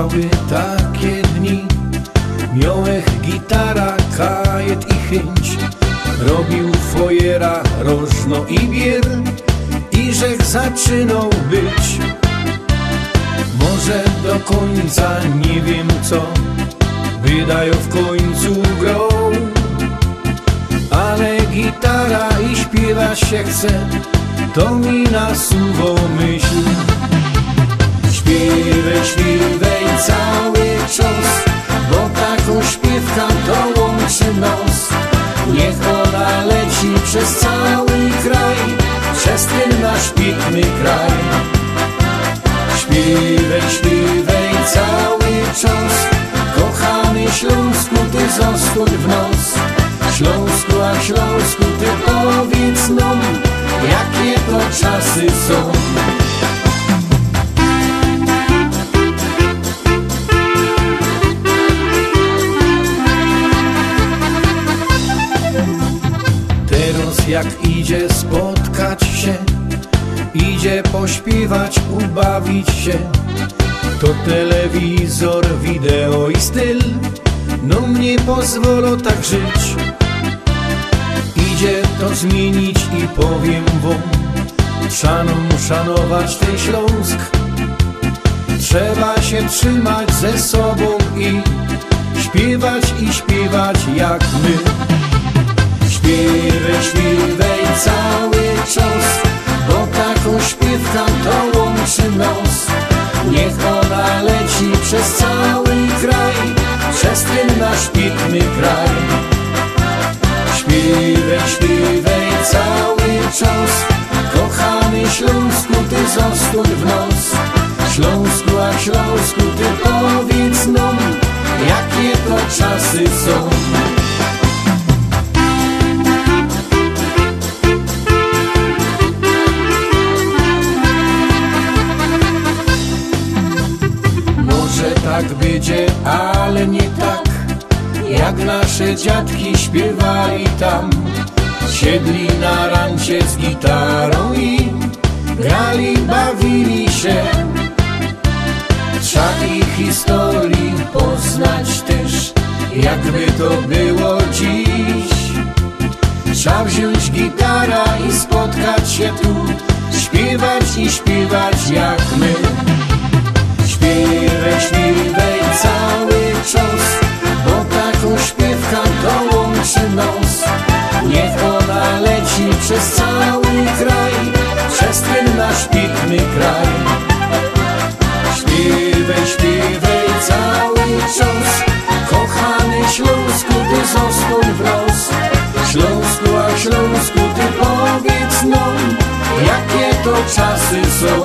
Bywały takie dni. Miałech gitara, kajet i chęć. Robił fojera, rożno i bier I żech zaczynał być. Może do końca nie wiem co Wydają w końcu grą. Ale gitara i śpiewać się chce. To mi nasuwa myśl. Śpiewaj, śpiewaj cały czas Bo taką śpiewka to łączy nos. Niech ona leci przez cały kraj Przez ten nasz piękny kraj. Śpiewaj, śpiewaj cały czas Kochany Śląsku, ty zostań w nos. Śląsku, a Śląsku, ty powiedz nam Jakie to czasy są jak idzie spotkać się Idzie pośpiewać, ubawić się. To telewizor, wideo i styl No mnie pozwolą tak żyć. Idzie to zmienić i powiem wam Szanom szanować ten Śląsk. Trzeba się trzymać ze sobą i Śpiewać i śpiewać jak my. Śpiewaj, śpiewaj cały czas Bo taką śpiewką to łączy nos. Niech ona leci przez cały kraj Przez ten nasz piękny kraj. Śpiewaj, śpiewaj cały czas Kochany Śląsku, ty zostań w nos. Śląsku, a Śląsku, ty powiedz nam Jakie to czasy są ale nie tak Jak nasze dziadki śpiewali tam. Siedli na rancie z gitarą i Grali, bawili się. Trzeba ich historii poznać też Jakby to było dziś. Trzeba wziąć gitara i spotkać się tu Śpiewać i śpiewać jak my. Śpiewaj, śpiewaj przez cały kraj Przez ten nasz piękny kraj. Śpiewaj, śpiewaj cały czas Kochany Śląsku, ty zostań w nos Śląsku, a Śląsku, ty powiedz nam Jakie to czasy są